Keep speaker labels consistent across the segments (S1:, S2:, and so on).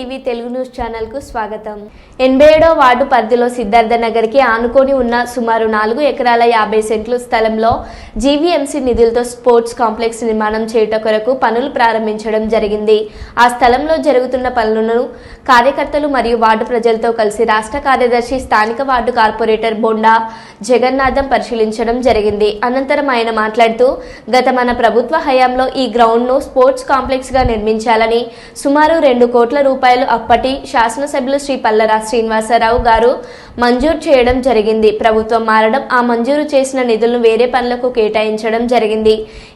S1: TV Telugu news ఛానల్కు స్వాగతం. ఎనభై ఏడో వార్డు పరిధిలో సిద్ధార్థ నగర్కి ఆనుకొని ఉన్న సుమారు నాలుగు ఎకరాల యాభై సెంట్లు స్థలంలో జీవీఎంసీ నిధులతో స్పోర్ట్స్ కాంప్లెక్స్ నిర్మాణం చేయుట కొరకు పనులు ప్రారంభించడం జరిగింది. ఆ స్థలంలో జరుగుతున్న పనులను కార్యకర్తలు మరియు వార్డు ప్రజలతో కలిసి రాష్ట్ర కార్యదర్శి స్థానిక వార్డు కార్పొరేటర్ బొండా జగన్నాథం పరిశీలించడం జరిగింది. అనంతరం ఆయన మాట్లాడుతూ గత మన ప్రభుత్వ హయాంలో ఈ గ్రౌండ్ను స్పోర్ట్స్ కాంప్లెక్స్గా నిర్మించాలని సుమారు రెండు కోట్ల రూపాయలు అప్పటి శాసనసభ్యులు శ్రీ పల్లరా శ్రీనివాసరావు గారు మంజూరు చేయడం జరిగింది. ప్రభుత్వం మారడం ఆ మంజూరు చేసిన నిధులను వేరే పనులకు కేటాయించడం జరిగింది.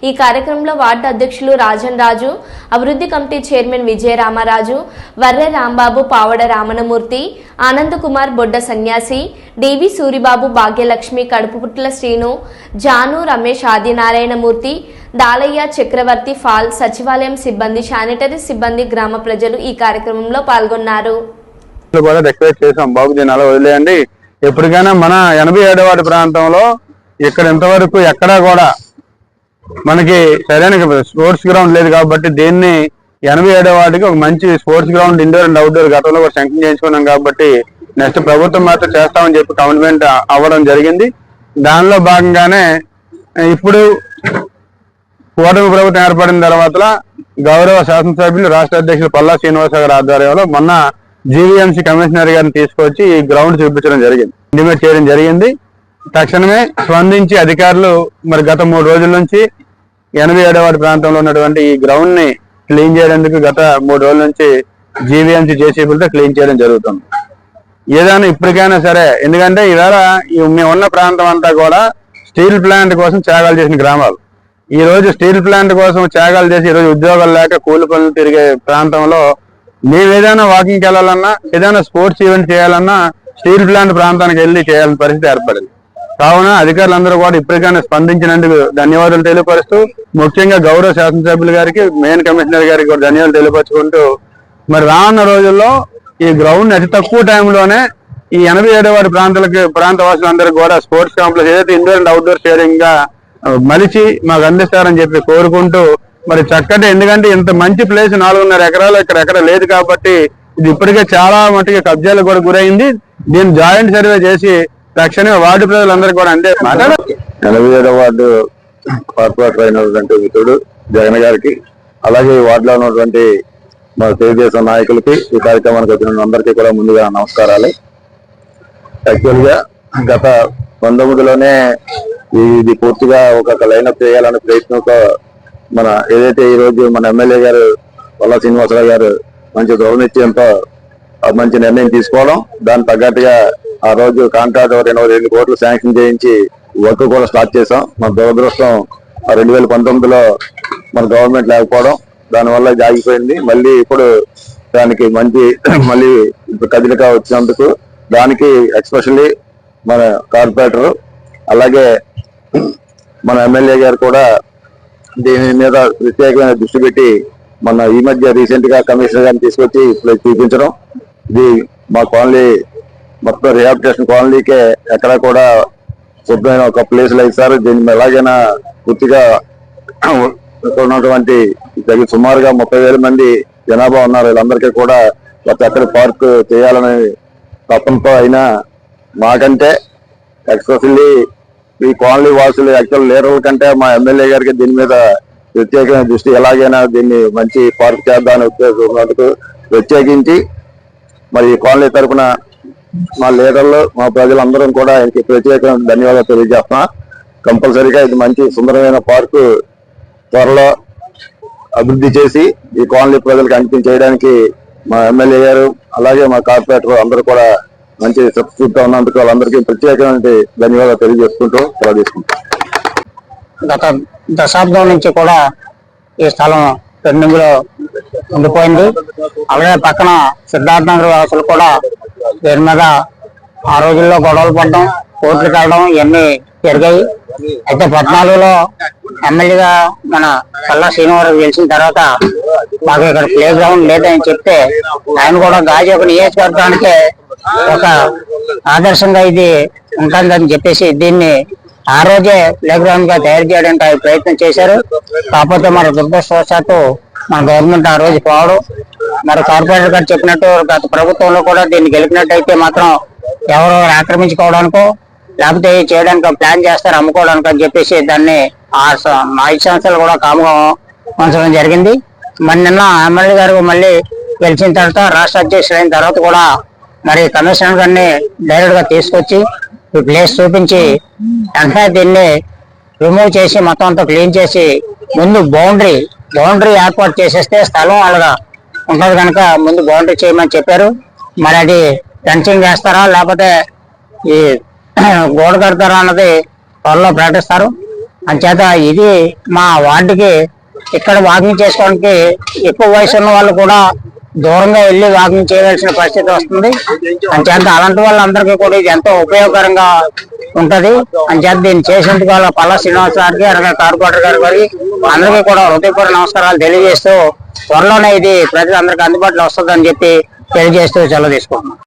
S1: ఈ కార్యక్రమంలో వార్డు అధ్యక్షులు రాజన్ రాజు అభివృద్ధి committee chairman Vijaya Ramaraju Varre Rambabu Pavada Ramanamurthy Anand Kumar Bodda Sanyasi DV Suribabu Bhagyalakshmi Kadupuputla Srinu Janu Ramesh Adinarayanamurthy Dalayya Chakravarthi fall సచివాలయం సిబ్బంది శానిటరీ సిబ్బంది గ్రామ ప్రజలు ఈ కార్యక్రమంలో పాల్గొన్నారు.
S2: కూడా రిక్వెస్ట్ చేసాం బాబు దీన్ని అలా వదిలేయండి. ఎప్పటికైనా మన ఎనభై ఏడవ ప్రాంతంలో ఇక్కడ ఇంతవరకు ఎక్కడా కూడా మనకి సరైన స్పోర్ట్స్ గ్రౌండ్ లేదు కాబట్టి దీన్ని ఎనభై ఏడవ వాటికి ఒక మంచి sports ground indoor and outdoor గతంలో కూడా శంకం చేయించుకున్నాం కాబట్టి నెక్స్ట్ ప్రభుత్వం మాత్రం చేస్తామని చెప్పి కమిట్మెంట్ అవ్వడం జరిగింది. దానిలో భాగంగానే ఇప్పుడు కూటమి ప్రభుత్వం ఏర్పడిన తర్వాత గౌరవ శాసనసభ్యులు రాష్ట్ర అధ్యక్షులు పల్లా శ్రీనివాస గారి ఆధ్వర్యంలో మొన్న జీవీఎంసీ కమిషనర్ గారిని తీసుకొచ్చి ఈ గ్రౌండ్ చూపించడం జరిగింది. ఇంటిమేట్ చేయడం జరిగింది. తక్షణమే స్పందించి అధికారులు మరి గత మూడు రోజుల నుంచి ఎనభై ఏడవ ప్రాంతంలో ఉన్నటువంటి ఈ గ్రౌండ్ని క్లీన్ చేయడానికి గత మూడు రోజుల నుంచి జీవీఎంసీ జేసీబీలతో క్లీన్ చేయడం జరుగుతుంది. ఏదైనా ఇప్పటికైనా సరే. ఎందుకంటే ఇవాళ మేమున్న మేము ఉన్న ప్రాంతం అంతా కూడా స్టీల్ ప్లాంట్ కోసం త్యాగాలు చేసిన గ్రామాలు. ఈ రోజు స్టీల్ ప్లాంట్ కోసం త్యాగాలు చేసి ఈ రోజు ఉద్యోగాలు లేక కూలి పనులు తిరిగే ప్రాంతంలో మేము ఏదైనా వాకింగ్కి వెళ్ళాలన్నా ఏదైనా స్పోర్ట్స్ ఈవెంట్ చేయాలన్నా స్టీల్ ప్లాంట్ ప్రాంతానికి వెళ్ళి చేయాల్సిన పరిస్థితి ఏర్పడింది. కావున అధికారులందరూ కూడా ఇప్పటికైనా స్పందించినందుకు ధన్యవాదాలు తెలియపరుస్తూ ముఖ్యంగా గౌరవ శాసనసభ్యులు గారికి మెయిన్ కమిషనర్ గారికి కూడా ధన్యవాదాలు తెలియపరుచుకుంటూ మరి రానున్న రోజుల్లో ఈ గ్రౌండ్ అతి తక్కువ టైంలోనే ఈ ఎనభై ఏడవాడి ప్రాంతాలకి ప్రాంత వాసులందరికీ కూడా స్పోర్ట్స్ కాంప్లెక్స్ ఏదైతే ఇండోర్ అండ్ అవుట్డోర్ షేరింగ్గా మలిచి మాకు అందిస్తారని చెప్పి కోరుకుంటూ మరి చక్కటి ఎందుకంటే ఇంత మంచి ప్లేస్ నాలుగున్నర ఎకరాలు ఇక్కడ ఎక్కడ లేదు కాబట్టి ఇది ఇప్పటికే చాలా మటుకు కబ్జాలకు కూడా గురైంది. దీన్ని జాయింట్ సర్వే చేసి తక్షణమే వార్డు ప్రజలందరూ కూడా అంటే ఎనభై ఏడవ వార్డు కార్పొరేటర్ అయినటువంటి మిత్రుడు జగన్ గారికి అలాగే ఈ వార్డులో ఉన్నటువంటి మన తెలుగుదేశం నాయకులకి ఈ కార్యక్రమానికి వచ్చిన అందరికీ కూడా ముందుగా నమస్కారాలు. యాక్చువల్గా గత పంతొమ్మిదిలోనే ఇది పూర్తిగా ఒక లైనప్ చేయాలనే ప్రయత్నంతో మన ఏదైతే ఈ రోజు మన ఎమ్మెల్యే గారు వల్ల శ్రీనివాసరావు గారు మంచి గౌరవనిత్యంతో మంచి నిర్ణయం తీసుకోవడం దాని తగ్గట్టుగా ఆ రోజు కాంట్రాక్ట్ రెండు రెండు కోట్లు శాంక్షన్ చేయించి వర్క్ కూడా స్టార్ట్ చేసాం మన దురదృష్టం రెండు వేల పంతొమ్మిదిలో మన గవర్నమెంట్ లేకపోవడం దానివల్ల జాగిపోయింది. మళ్ళీ ఇప్పుడు దానికి మంచి మళ్ళీ కదిలిక వచ్చినందుకు దానికి ఎక్స్పెషల్లీ మన కార్పొరేటర్ అలాగే మన ఎమ్మెల్యే గారు కూడా దీని మీద ప్రత్యేకమైన దృష్టి పెట్టి మన ఈ మధ్య రీసెంట్గా కమిషనర్ గారిని తీసుకొచ్చి ఇప్పుడు చూపించడం. ఇది మా కాలనీ మొత్తం రిహాబిటేషన్ కాలనీకే ఎక్కడ కూడా శుభ్రమైన ఒక ప్లేస్ లేదు సార్. దీన్ని ఎలాగైనా పూర్తిగా ఉన్నటువంటి దగ్గర సుమారుగా ముప్పై వేల మంది జనాభా ఉన్నారు. వీళ్ళందరికీ కూడా ప్రతి ఒక్కరి పార్క్ చేయాలని తపనతో అయినా మాకంటే ఎక్స్పెషల్లీ ఈ కాలనీ వాసులు యాక్చువల్ లీడర్ల కంటే మా ఎమ్మెల్యే గారికి దీని మీద ప్రత్యేకమైన దృష్టి ఎలాగైనా దీన్ని మంచి పార్క్ చేద్దామని ఉద్దేశం ఉన్నందుకు ప్రత్యేకించి మరి ఈ కాలనీ తరపున మా లీడర్లు మా ప్రజలందరం కూడా ఆయనకి ప్రత్యేకమైన ధన్యవాదాలు తెలియజేస్తున్నా. కంపల్సరీగా ఇది మంచి సుందరమైన పార్కు త్వరలో అభివృద్ధి చేసి ఈ కాలనీ ప్రజలకు అంకితం చేయడానికి మా ఎమ్మెల్యే గారు అలాగే మా కార్పొరేటర్ అందరూ కూడా మంచి సబ్స్టిట్యూట్ ఉన్నందుకు వాళ్ళందరికీ ప్రత్యేకమైన ధన్యవాదాలు తెలియజేసుకుంటూ సెలవు తీసుకుంటాం
S3: గత దశాబ్దం నుంచి కూడా ఈ స్థలం పెండింగ్లో ఉండిపోయింది. అలాగే పక్కన సిద్ధార్థ నగర్ కూడా దీని మీద ఆ రోజుల్లో గొడవలు పడడం కోర్టులకు వెళ్ళడం ఇవన్నీ జరిగాయి అయితే పద్నాలుగులో ఎమ్మెల్యేగా మన కల్లా శ్రీనివారు గెలిచిన తర్వాత మాకు ఇక్కడ ప్లే గ్రౌండ్ లేదని చెప్తే ఆయన కూడా గాజు ఒక నియోజకవర్గానికి ఒక ఆదర్శంగా ఇది ఉంటుందని చెప్పేసి దీన్ని ఆ రోజే ప్లే గ్రౌండ్గా తయారు చేయడానికి ఆయన ప్రయత్నం చేశారు. కాకపోతే మన దురదృష్టవశాత్తు మన గవర్నమెంట్ ఆ రోజు పోవడం.
S1: మరి కార్పొరేటర్ గారు చెప్పినట్టు గత ప్రభుత్వంలో కూడా దీన్ని గెలిపినట్టయితే మాత్రం ఎవరు ఆక్రమించుకోవడానికో లేకపోతే చేయడానికి ప్లాన్ చేస్తారు అమ్ముకోవడానికి అని చెప్పేసి దాన్ని ఆ ఐదు సంవత్సరాలు కూడా కాముగా ఉంచడం జరిగింది. మరి నిన్న ఎమ్మెల్యే గారు మళ్ళీ గెలిచిన తర్వాత రాష్ట్ర అధ్యక్షుడు అయిన తర్వాత కూడా మరి కమిషనర్ గారిని డైరెక్ట్గా తీసుకొచ్చి ఈ ప్లేస్ చూపించి వెంటనే దీన్ని రిమూవ్ చేసి మొత్తం అంతా క్లీన్ చేసి ముందు బౌండరీ బౌండరీ ఏర్పాటు చేసేస్తే స్థలం అలాగా ఉంటుంది కనుక ముందు బౌండరీ చేయమని చెప్పారు. మరి అది ఫెన్సింగ్ వేస్తారా లేకపోతే ఈ గోడ కడతారు అన్నది త్వరలో ప్రకటిస్తారు. అంచేత ఇది మా వార్డుకి ఇక్కడ వాకింగ్ చేసుకోవడానికి ఎక్కువ వయసు ఉన్న వాళ్ళు కూడా దూరంగా వెళ్ళి వాకింగ్ చేయవలసిన పరిస్థితి వస్తుంది. అంచేత అలాంటి వాళ్ళందరికీ కూడా ఇది ఎంతో ఉపయోగకరంగా ఉంటది. అంచేత దీన్ని చేసేందుకు వాళ్ళ పల్లా శ్రీనివాస్ గారికి అలాగే కార్పొరేటర్ గారి గారికి అందరికీ కూడా హృదయపూర్వ నమస్కారాలు తెలియజేస్తూ త్వరలోనే ఇది ప్రజలందరికీ అందుబాటులో వస్తుందని చెప్పి తెలియజేస్తూ సెలవు తీసుకుంటున్నాం.